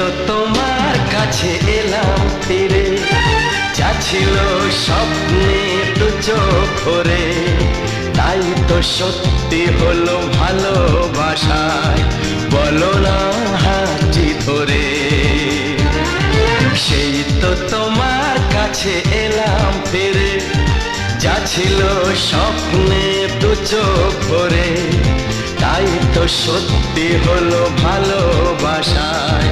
তো তোমার কাছে এলাম ফিরে। যা ছিল স্বপ্নে চোখ ভরে, তাই তো সত্যি হলো ভালোবাসায়, বলো না হাঁটি ধরে। সেই তো তোমার কাছে এলাম ফিরে, যা ছিল স্বপ্নে দু চোখ ভরে, তাই তো সত্যি হলো ভালোবাসায়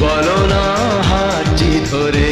বলো না হাঁটি ধরে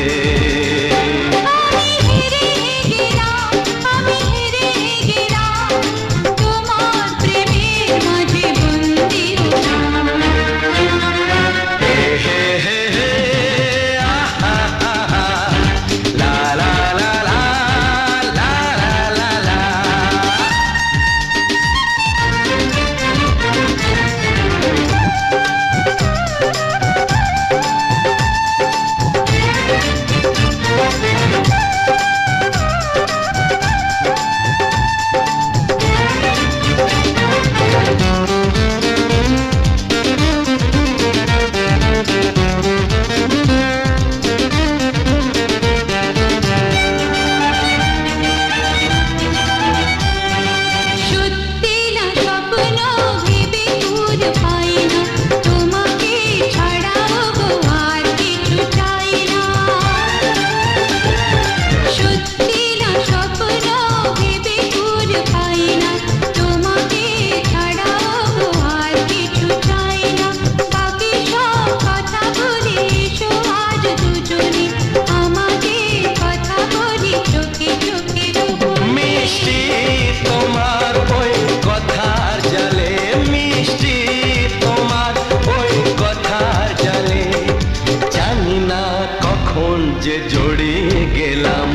যে জড়িয়ে গেলাম।